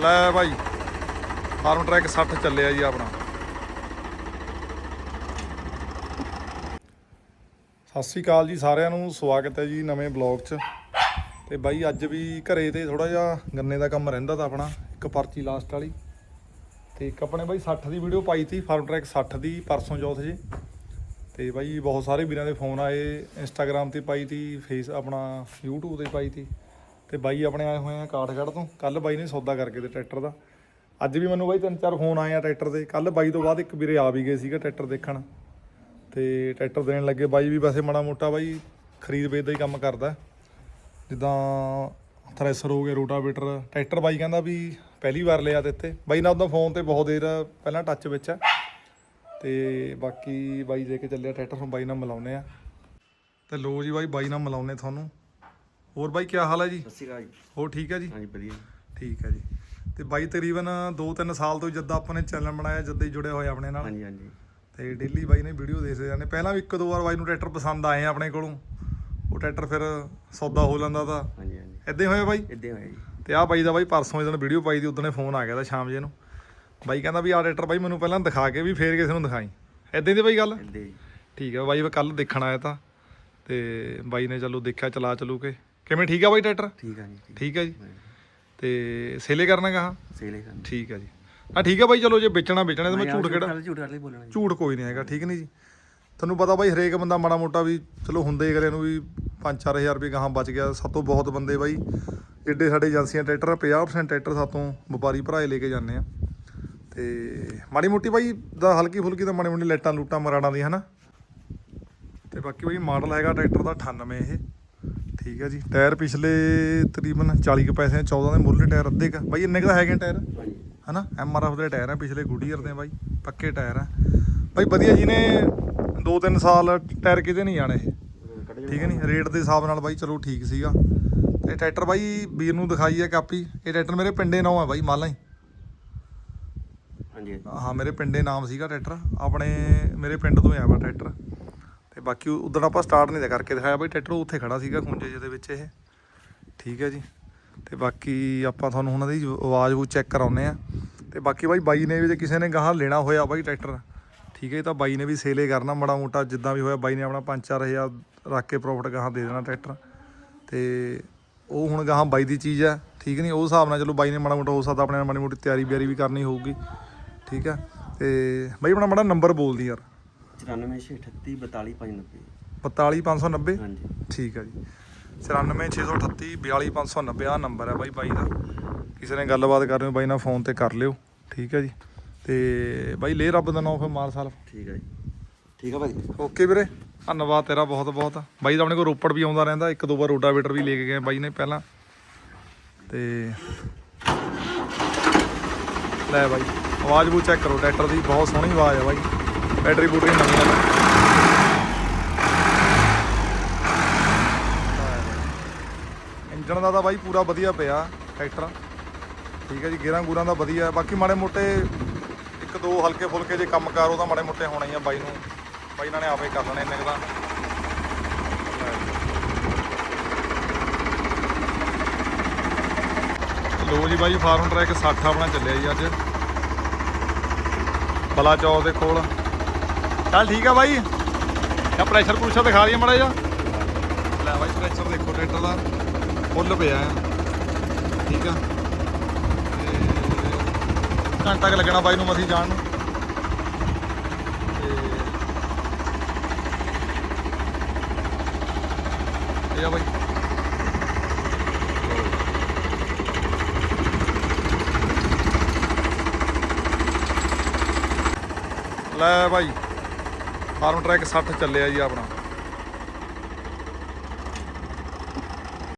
ਲੈ ਭਾਈ farm track 60 ਚੱਲਿਆ ਜੀ ਆਪਣਾ। ਸਤਿ ਸ਼੍ਰੀ ਅਕਾਲ ਜੀ ਸਾਰਿਆਂ ਨੂੰ, ਸਵਾਗਤ ਹੈ ਜੀ ਨਵੇਂ ਬਲੌਗ 'ਚ। ਤੇ ਬਾਈ, ਅੱਜ ਵੀ ਘਰੇ ਤੇ ਥੋੜਾ ਜਿਹਾ ਗੰਨੇ ਦਾ ਕੰਮ ਰਹਿੰਦਾ ਤਾਂ ਆਪਣਾ, ਇੱਕ ਪਰਚੀ ਲਾਸਟ ਵਾਲੀ। ਤੇ ਇੱਕ ਆਪਣੇ ਬਾਈ 60 ਦੀ ਵੀਡੀਓ ਪਾਈ ਤੀ ਫਾਰਮ ਟਰੈਕ 60 ਦੀ ਪਰਸੋਂ ਚੌਥ ਜੇ। ਤੇ ਬਾਈ, ਬਹੁਤ ਸਾਰੇ ਵੀਰਾਂ ਦੇ ਫੋਨ ਆਏ ਇੰਸਟਾਗ੍ਰam ਤੇ ਪਾਈ ਤੀ ਫੇਸ ਆਪਣਾ YouTube ਤੇ ਪਾਈ ਤੀ। ਤੇ ਬਾਈ ਆਪਣੇ ਆਏ ਹੋਏ ਆ ਕਾਠਗੜ੍ਹ ਤੋਂ। ਕੱਲ ਬਾਈ ਨੇ ਸੌਦਾ ਕਰਕੇ ਤੇ ਟਰੈਕਟਰ ਦਾ। ਅੱਜ ਵੀ ਮੈਨੂੰ ਬਾਈ ਤਿੰਨ ਚਾਰ ਫੋਨ ਆਏ ਆ ਟਰੈਕਟਰ ਦੇ। ਕੱਲ ਬਾਈ ਤੋਂ ਬਾਅਦ ਇੱਕ ਵੀਰੇ ਆ ਵੀ ਗਏ ਸੀਗਾ ਟਰੈਕਟਰ ਦੇਖਣ। ਤੇ ਟਰੈਕਟਰ ਦੇਣ ਲੱਗੇ ਬਾਈ ਵੀ ਵੈਸੇ ਮਾੜਾ ਮੋਟਾ ਬਾਈ ਖਰੀਦ ਵੇਚ ਦਾ ਹੀ ਕੰਮ ਕਰਦਾ। ਜਿੱਦਾਂ ਥ੍ਰੈਸ਼ਰ ਹੋ ਗਿਆ, ਰੋਟਾਵੇਟਰ। ਟਰੈਕਟਰ ਬਾਈ ਕਹਿੰਦਾ ਵੀ ਪਹਿਲੀ ਵਾਰ ਲਿਆ ਤੇ ਇੱਥੇ। ਬਾਈ ਨਾਲ ਉਦੋਂ ਫੋਨ ਤੇ ਬਹੁਤ ਦੇਰ ਪਹਿਲਾਂ ਟੱਚ ਵਿੱਚ ਹੈ ਤੇ ਬਾਕੀ ਬਾਈ ਦੇ ਕੇ ਚੱਲਿਆ ਟਰੈਕਟਰ। ਹੁਣ ਬਾਈ ਨਾਲ ਮਿਲਾਉਨੇ ਆ। ਤੇ ਲੋ ਜੀ ਬਾਈ ਬਾਈ ਨਾਲ ਮਿਲਾਉਨੇ ਤੁਹਾਨੂੰ। ਹੋਰ ਬਾਈ ਕੀ ਹਾਲ ਹੈ ਜੀ? ਸਤਿ ਸ਼੍ਰੀ ਅਕਾਲ ਜੀ। ਹੋਰ ਠੀਕ ਹੈ ਜੀ? ਹਾਂਜੀ ਵਧੀਆ। ਠੀਕ ਹੈ ਜੀ। ਤੇ ਬਾਈ ਤਕਰੀਬਨ 2-3 ਸਾਲ ਤੋਂ ਜਦ ਆਪਾਂ ਨੇ ਚੈਨਲ ਬਣਾਇਆ ਜਦ ਹੀ ਜੁੜੇ ਹੋਏ ਆਪਣੇ ਨਾਲ। ਹਾਂਜੀ ਹਾਂਜੀ। ਤੇ ਡੇਲੀ ਬਾਈ ਨੇ ਵੀਡੀਓ ਦੇਖਦੇ ਜਾਂਦੇ। ਪਹਿਲਾਂ ਵੀ ਇੱਕ ਦੋ ਵਾਰ ਬਾਈ ਨੂੰ ਟਰੈਕਟਰ ਪਸੰਦ ਆਏ ਆ ਆਪਣੇ ਕੋਲੋਂ। ਉਹ ਟਰੈਕਟਰ ਫਿਰ ਸੌਦਾ ਹੋ ਲੈਂਦਾ ਤਾਂ। ਹਾਂਜੀ ਹਾਂਜੀ। ਇਦਾਂ ਹੀ ਹੋਇਆ ਬਾਈ? ਇੱਦਾਂ ਹੋਇਆ ਜੀ। ਤੇ ਆਹ ਬਾਈ ਦਾ ਬਾਈ ਪਰਸੋਂ ਜਦੋਂ ਵੀਡੀਓ ਪਾਈ ਦੀ ਉਦੋਂ ਫੋਨ ਆ ਗਿਆ ਤਾਂ ਸ਼ਾਮ ਜੇ ਨੂੰ। ਬਾਈ ਕਹਿੰਦਾ ਵੀ ਆਹ ਟਰੈਕਟਰ ਬਾਈ ਮੈਨੂੰ ਪਹਿਲਾਂ ਦਿਖਾ ਕੇ ਵੀ ਫੇਰ ਕਿਸੇ ਨੂੰ ਦਿਖਾਈ। ਇਦਾਂ ਦੀ ਬਾਈ ਗੱਲ? ਠੀਕ ਹੈ ਬਾਈ ਕੱਲ ਦੇਖਣ ਆਇਆ ਤਾਂ। ਤੇ ਬਾਈ ਨੇ ਚਲੋ ਦੇਖਿਆ ਚਲਾ ਚਲੂ ਕੇ। ਕਿਵੇਂ ਠੀਕ ਆ ਬਾਈ ਟਰੈਕਟਰ? ਠੀਕ ਆ ਜੀ ਠੀਕ ਹੈ ਜੀ। ਤੇ ਸੇਲੇ ਕਰਨਾ ਕਹਾ ਸੇਲੇ ਕਰਨ। ਠੀਕ ਹੈ ਜੀ। ਹਾਂ ਠੀਕ ਹੈ ਬਾਈ ਚਲੋ ਜੇ ਵੇਚਣਾ ਵੇਚਣਾ ਤਾਂ ਮੈਂ ਝੂਠ ਕਿਹੜਾ? ਝੂਠ ਕਰ ਲਈ ਬੋਲਣਾ ਜੀ। ਝੂਠ ਕੋਈ ਨਹੀਂ ਹੈਗਾ ਠੀਕ ਨਹੀਂ ਜੀ। ਤੁਹਾਨੂੰ ਪਤਾ ਬਾਈ ਹਰੇਕ ਬੰਦਾ ਮਾੜਾ ਮੋਟਾ ਵੀ ਚਲੋ ਹੁੰਦੇ ਕਰੇ ਨੂੰ ਵੀ 5-4000 ਰੁਪਏ ਗਾਹਾਂ ਬਚ ਗਿਆ। ਸਾਤੋਂ ਬਹੁਤ ਬੰਦੇ ਬਾਈ ਏਡੇ ਸਾਡੇ ਏਜੰਸੀਆਂ ਟਰੈਕਟਰ 50% ਟਰੈਕਟਰ ਸਾਤੋਂ ਵਪਾਰੀ ਭਰਾਏ ਲੈ ਕੇ ਜਾਂਦੇ ਆ। ਤੇ ਮਾੜੀ ਮੋਟੀ ਬਾਈ ਦਾ ਹਲਕੀ ਫੁਲਕੀ ਤਾਂ ਮਾੜੀ ਮੋਟੀ ਲਾਈਟਾਂ ਲੂਟਾਂ ਮਰਾੜਾਂ ਦੀ ਹਨਾ? ਤੇ ਬਾਕੀ ਬਾਈ ਮਾਡਲ ਹੈਗਾ ਟਰੈਕਟਰ ਦਾ 98 ਇਹ। ਠੀਕ ਹੈ ਜੀ। ਟਾਇਰ ਪਿਛਲੇ ਤਕਰੀਬਨ 40 ਕੁ ਪੈਸੇ 14 ਦੇ ਮੁੱਲ ਟਾਇਰ ਅੱਧੇ ਕ ਬਾਈ ਇੰਨੇ ਕੁ ਤਾਂ ਹੈਗੇ ਟਾਇਰ? ਹਨਾ? ਐਮਆਰਐਫ ਦੇ ਟਾਇਰ ਆ ਪਿਛਲੇ ਗੁਡੀਅਰ ਦੇ ਬਾਈ। ਪੱਕੇ ਟਾਇਰ ਆ। ਬਾਈ ਵਧੀਆ ਜੀ ਨੇ 2-3 ਸਾਲ ਟਾਇਰ ਕਿਤੇ ਨਹੀਂ ਜਾਣੇ ਠੀਕ ਹੈ ਨਹੀਂ ਰੇਟ ਦੇ ਹਿਸਾਬ ਨਾਲ ਬਾਈ ਚਲੋ ਠੀਕ ਸੀਗਾ। ਤੇ ਟਰੈਕਟਰ ਬਾਈ ਵੀਰ ਨੂੰ ਦਿਖਾਈ ਹੈ ਕਾਪੀ। ਇਹ ਟਰੈਕਟਰ ਮੇਰੇ ਪਿੰਡੇ ਨਾਮ ਹੈ ਬਾਈ ਮਾਲਾ ਹੀ। ਹਾਂਜੀ। ਹਾਂ ਮੇਰੇ ਪਿੰਡੇ ਨਾਮ ਸੀਗਾ ਟਰੈਕਟਰ। ਆਪਣੇ ਮੇਰੇ ਪਿੰਡ ਤੋਂ ਆਇਆ ਵਾ ਟਰੈਕਟਰ। ਤੇ ਬਾਕੀ ਉਦੋਂ ਆਪਾਂ ਸਟਾਰਟ ਨਹੀਂ ਦਾ ਕਰਕੇ ਦਿਖਾਇਆ ਬਾਈ ਟਰੈਕਟਰ ਉੱਥੇ ਖੜਾ ਸੀਗਾ ਖੁੰਝੇ ਜਿਹਦੇ ਵਿੱਚ ਇਹ। ਠੀਕ ਹੈ ਜੀ। ਤੇ ਬਾਕੀ ਆਪਾਂ ਤੁਹਾਨੂੰ ਉਹਨਾਂ ਦੀ ਆਵਾਜ਼ ਉਹ ਚੈੱਕ ਕਰਾਉਨੇ ਆ ਤੇ ਬਾਕੀ ਬਾਈ ਬਾਈ ਨੇ ਵੀ ਜੇ ਕਿਸੇ ਨੇ ਗਾਹਾਂ ਲੈਣਾ ਹੋਇਆ ਬਾਈ ਟਰੈਕਟਰ ਠੀਕ ਹੈ ਜੀ, ਤਾਂ ਬਾਈ ਨੇ ਵੀ ਸੇਲੇ ਕਰਨਾ ਮਾੜਾ ਮੋਟਾ ਜਿੱਦਾਂ ਵੀ ਹੋਇਆ ਬਾਈ ਨੇ ਆਪਣਾ 5-4000 ਰੱਖ ਕੇ ਪ੍ਰੋਫਿਟ ਗਾਹਾਂ ਦੇ ਦੇਣਾ ਟਰੈਕਟਰ ਤੇ ਉਹ ਹੁਣ ਗਾਹਾਂ ਬਾਈ ਦੀ ਚੀਜ਼ ਹੈ ਠੀਕ ਨਹੀਂ ਉਹ ਹਿਸਾਬ ਨਾਲ ਚਲੋ ਬਾਈ ਨੇ ਮਾੜਾ ਮੋਟਾ ਹੋ ਸਕਦਾ ਆਪਣੇ ਮਾੜੀ ਮੋਟੀ ਤਿਆਰੀ ਬਿਆਰੀ ਵੀ ਕਰਨੀ ਹੋਊਗੀ। ਠੀਕ ਹੈ। ਤੇ ਬਾਈ ਆਪਣਾ ਮਾੜਾ ਨੰਬਰ ਬੋਲਦੀ ਯਾਰ। 9438 42590 42590 ਹਾਂਜੀ। ਠੀਕ ਹੈ ਜੀ। 94638 42590 ਆ ਨੰਬਰ ਹੈ ਬਾਈ ਬਾਈ ਦਾ। ਕਿਸੇ ਨੇ ਗੱਲਬਾਤ ਕਰਨੀ ਬਾਈ ਨਾਲ ਫੋਨ ਤੇ ਕਰ ਲਿਓ। ਠੀਕ ਹੈ ਜੀ। ਤੇ ਬਾਈ ਲੈ ਰੱਬ ਦਾ ਨਾਮ ਫਿਰ ਮਾਰ ਸਾਲ। ਠੀਕ ਆ ਜੀ। ਠੀਕ ਆ ਭਾਜੀ। ਓਕੇ ਵੀਰੇ। ਧੰਨਵਾਦ ਤੇਰਾ ਬਹੁਤ ਬਹੁਤ। ਬਾਈ ਦਾ ਆਪਣੇ ਕੋਲ ਰੋਪੜ ਵੀ ਆਉਂਦਾ ਰਹਿੰਦਾ। ਇੱਕ ਦੋ ਵਾਰ ਰੋਟਾਵੇਟਰ ਵੀ ਲੈ ਕੇ ਗਏ ਬਾਈ ਨੇ ਪਹਿਲਾਂ। ਤੇ ਲੈ ਬਾਈ ਆਵਾਜ਼ ਬੂ ਚੈੱਕ ਕਰੋ। ਟਰੈਕਟਰ ਦੀ ਬਹੁਤ ਸੋਹਣੀ ਆਵਾਜ਼ ਹੈ ਬਾਈ। ਬੈਟਰੀ ਬੂਟਰੀ ਨਵੀਂ ਹੈ ਇੰਜਣ ਦਾ ਤਾਂ ਬਾਈ ਪੂਰਾ ਵਧੀਆ ਪਿਆ, ਟਰੈਕਟਰ। ਠੀਕ ਹੈ ਜੀ, ਗੇਰਾਂ ਗੂਰਾਂ ਦਾ ਵਧੀਆ। ਬਾਕੀ ਮਾੜੇ ਮੋਟੇ ਇੱਕ ਦੋ ਹਲਕੇ ਫੁਲਕੇ ਜੇ ਕੰਮਕਾਰ ਉਹਦਾ ਮਾੜੇ ਮੋਟੇ ਹੋਣੇ ਆ ਬਾਈ ਨੂੰ। ਬਾਈ ਇਹਨਾਂ ਨੇ ਆਪੇ ਕਰ ਲੈਣੇ ਇੰਨੇ ਕੁ ਤਾਂ। ਲੋ ਜੀ ਬਾਈ, ਫਾਰਮ ਟਰੈਕ 60 ਆਪਣਾ ਚੱਲਿਆ ਜੀ ਅੱਜ। ਬਲਾ ਚੌਕ ਦੇ ਕੋਲ। ਚੱਲ ਠੀਕ ਆ ਬਾਈ। ਆ ਪ੍ਰੈਸ਼ਰ ਪ੍ਰੂਸ਼ਰ ਦਿਖਾ ਦਈਏ ਮੜਾ ਜਾ ਲੈ ਬਾਈ ਪ੍ਰੈਸ਼ਰ ਦੇਖੋ ਟਰੈਕਟਰ ਦਾ। ਫੁੱਲ ਪਿਆ ਆ ਠੀਕ ਆ। ਤੇ ਘੰਟਾ ਕੁ ਲੱਗਣਾ ਬਾਈ ਨੂੰ ਮਸੀਂ ਜਾਣ ਨੂੰ। ਤੇ ਇਹ ਆ ਬਾਈ। ਲੈ ਬਾਈ। ਫਾਰਮ ਟਰੈਕ 60 ਚੱਲਿਆ ਜੀ ਆਪਣਾ।